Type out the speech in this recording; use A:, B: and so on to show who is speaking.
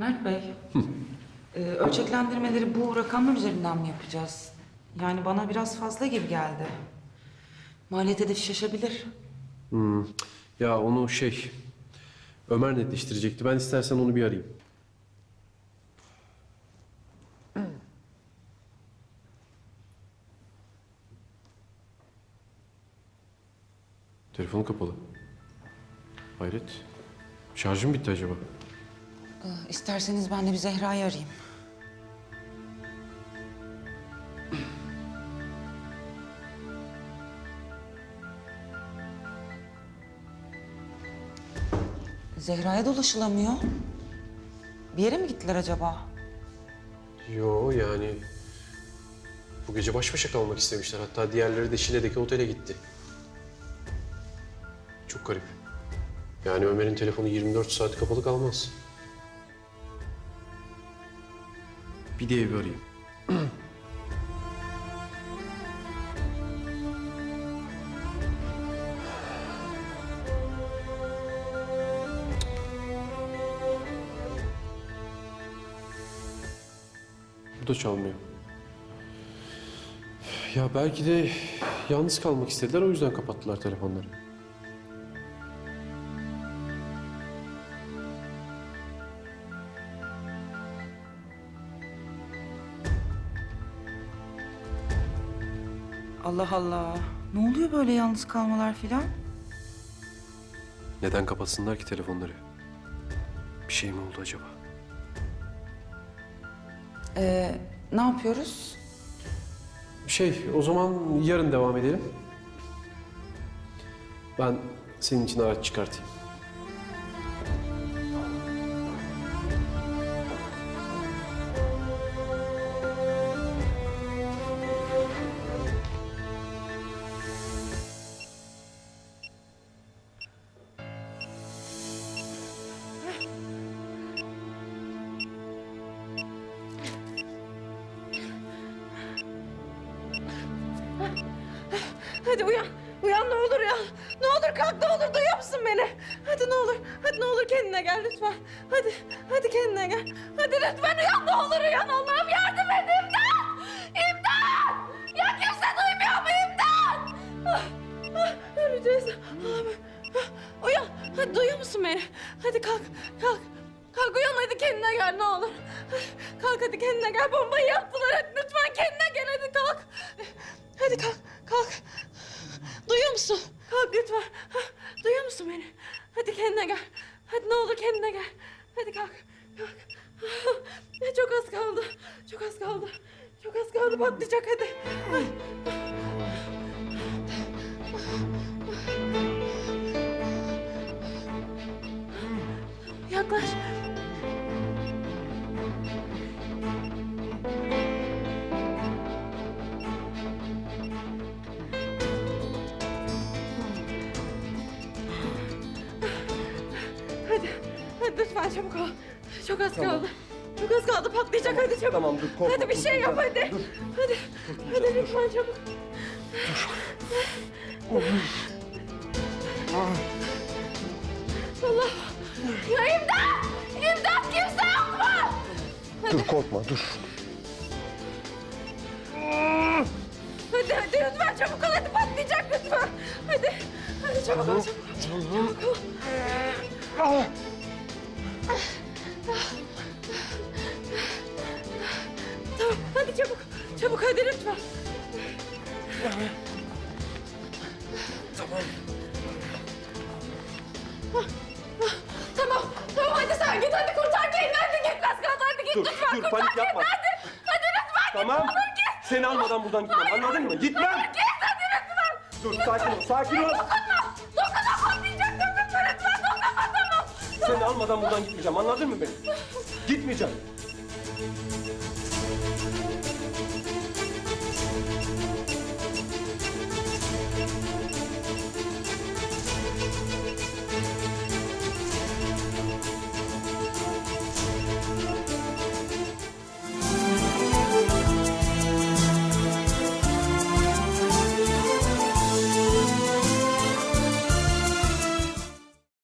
A: Mert Bey, e, ölçeklendirmeleri bu rakamlar üzerinden mi yapacağız? Yani bana biraz fazla gibi geldi. Maliyet hedefi şaşabilir.
B: Hmm. Ya onu şey... Ömer netleştirecekti. Ben istersen onu bir arayayım. Telefonu kapalı. Hayret. Şarjım bitti acaba?
A: E, İsterseniz ben de bir Zehra'yı arayayım. Zehra'ya da ulaşılamıyor. Bir yere mi gittiler acaba?
B: Yo yani... Bu gece baş başa kalmak istemişler. Hatta diğerleri de Şile'deki otele gitti. Çok garip. Yani Ömer'in telefonu 24 saat kapalı kalmaz. Bir de evi arayayım. Bu da çalmıyor. Ya belki de yalnız kalmak istediler o yüzden kapattılar telefonları.
A: Allah Allah. Ne oluyor böyle yalnız kalmalar filan?
B: Neden kapatsınlar ki telefonları? Bir şey mi oldu acaba?
A: Ee, ne yapıyoruz?
B: Şey, o zaman yarın devam edelim. Ben senin için araç çıkartayım.
C: Hadi uyan. Uyan ne olur ya. Ne olur kalk ne olur duyuyor musun beni? Hadi ne olur. Hadi ne olur kendine gel lütfen. Hadi. Hadi kendine gel. Hadi lütfen uyan ne olur uyan. Allah'ım yardım et imdat. İmdat. Ya kimse duymuyor mu imdat? Ah, ah, öleceğiz. Allah'ım. Ah, Uyan. Hadi duyuyor musun beni? Hadi kalk. Kalk. Kalk uyan hadi kendine gel ne olur. Kalk hadi kendine gel bombayı yaptılar. Lütfen kendine gel hadi kalk. Hadi kalk kalk. Duyuyor musun? Kalk lütfen. Duyuyor musun beni? Hadi kendine gel. Hadi ne olur kendine gel. Hadi kalk. Kalk. Ah, Çok az kaldı. Çok az kaldı. Çok az kaldı patlayacak hadi. Ay. Yaklaş. Hadi lütfen çabuk ol. Çok az kaldı. Çok az kaldı patlayacak hadi çabuk.
B: Tamam, dur, korkma,
C: Hadi bir
B: dur,
C: şey
B: dur,
C: yap
B: dur,
C: hadi.
B: dur.
C: Hadi. Hadi lütfen çabuk. Allah. Ya imdat! İmdat kimse yok mu?
B: Dur korkma, dur.
C: Hadi hadi lütfen çabuk ol hadi patlayacak lütfen. Hadi. Hadi çabuk ol çabuk ol. Çabuk ol. Tamam hadi çabuk. Çabuk hadi lütfen. Tamam. Tamam hadi sen git hadi kurtar kendini hadi git kaldı hadi git
D: Dur,
C: lütfen
D: dur,
C: kurtar
D: panik
C: kendini
D: yapma.
C: hadi. Hadi lütfen
D: Tamam.
C: git olur git.
D: Seni almadan buradan gitmem. Anladın mı? Gitmem.
C: Git hadi lütfen.
D: Dur sakin ol. Sakin ol. Seni almadan buradan gitmeyeceğim. Anladın mı beni? Gitmeyeceğim.